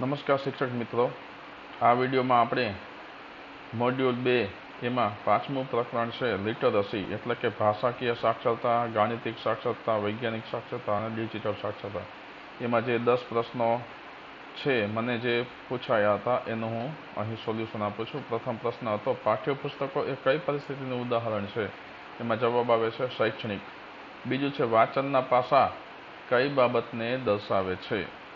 નમસ્કાર શિક્ષક મિત્રો. આ વિડીયોમાં આપણે મોડ્યુલ બે એમાં પાંચમું પ્રકરણ છે લિટરસી એટલે કે ભાષાકીય સાક્ષરતા, ગાણિતિક સાક્ષરતા, વૈજ્ઞાનિક સાક્ષરતા અને ડિજિટલ સાક્ષરતા. એમાં જે દસ પ્રશ્નો છે, મને જે પૂછાયા હતા, એનું હું અહીં સોલ્યુશન આપું છું. પ્રથમ પ્રશ્ન હતો, પાઠ્યપુસ્તકો એ કઈ પરિસ્થિતિનું ઉદાહરણ છે? એમાં જવાબ આવે છે શૈક્ષણિક. બીજું છે, વાંચનના પાસા કઈ બાબતને દર્શાવે છે?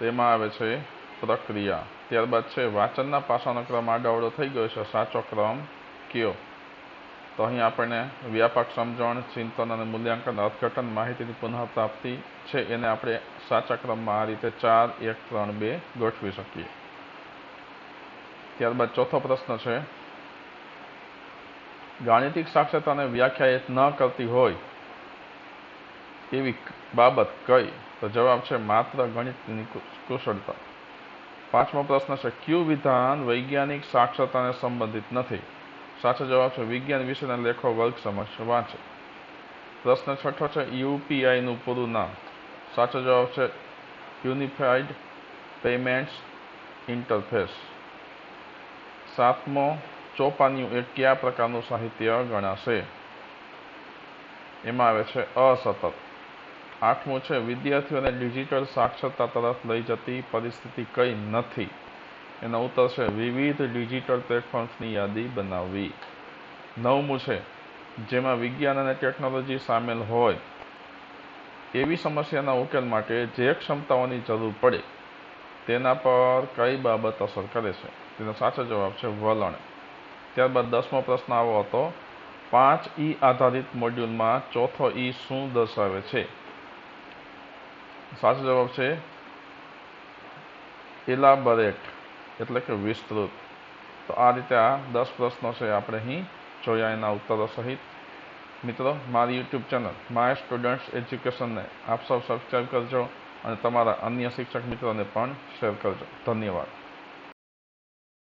તેમાં આવે છે પ્રક્રિયા. ત્યારબાદ છે વાંચનના પાસાનો ક્રમ આડાવડો થઈ ગયો છે. સાચો ક્રમ કયો? તો અહીં આપણને વ્યાપક સમજણ, ચિંતન અને મૂલ્યાંકન, અર્થઘટન માહિતીની પુનઃપ્રાપ્તિ છે. એને આપણે સાચા ક્રમમાં આ રીતે ચાર, એક, ત્રણ, બે ગોઠવી શકીએ. ત્યારબાદ ચોથો પ્રશ્ન છે, ગાણિતિક સાક્ષરતાને વ્યાખ્યાયિત ન કરતી હોય એવી બાબત કઈ? તો જવાબ છે માત્ર ગણિતની કુશળતા. પાંચમો પ્રશ્ન છે, ક્યુ વિધાન વૈજ્ઞાનિક સાક્ષરતાને સંબંધિત નથી? સાચો જવાબ છે, વિજ્ઞાન વિશેના લેખો વર્ગ સમક્ષ વાંચે. પ્રશ્ન છઠ્ઠો છે યુપીઆઈનું પૂરું નામ. સાચો જવાબ છે, યુનિફાઈડ પેમેન્ટ્સ ઇન્ટરફેસ. સાતમો, ચોપાનિયું એ કયા પ્રકારનું સાહિત્ય ગણાશે? એમાં આવે છે, અસતત. આઠમું છે, વિદ્યાર્થીઓને ડિજિટલ સાક્ષરતા તરફ લઈ જતી પરિસ્થિતિ કઈ નથી. એનો ઉત્તર છે, વિવિધ ડિજિટલ પ્લેટફોર્મ્સની યાદી બનાવવી. નવમું છે, જેમાં વિજ્ઞાન અને ટેકનોલોજી સામેલ હોય, એવી સમસ્યાના ઉકેલ માટે જે ક્ષમતાઓની જરૂર પડે, તેના પર કઈ બાબત અસર કરે છે? તેનો સાચો જવાબ છે, વલણ. ત્યારબાદ દસમો પ્રશ્ન આવો હતો, પાંચ ઈ આધારિત મોડ્યુલમાં ચોથો ઈ શું દર્શાવે છે? સાચો જવાબ છે એલાબરેટ એટલે કે વિસ્તૃત. તો આ રીતે આ દસ પ્રશ્નો છે આપણે અહીં જોયા એના ઉત્તરો સહિત. મિત્રો, મારી યુટ્યુબ ચેનલ માય સ્ટુડન્ટ્સ એજ્યુકેશનને આપ સૌ સબસ્ક્રાઈબ કરજો અને તમારા અન્ય શિક્ષક મિત્રોને પણ શેર કરજો. ધન્યવાદ.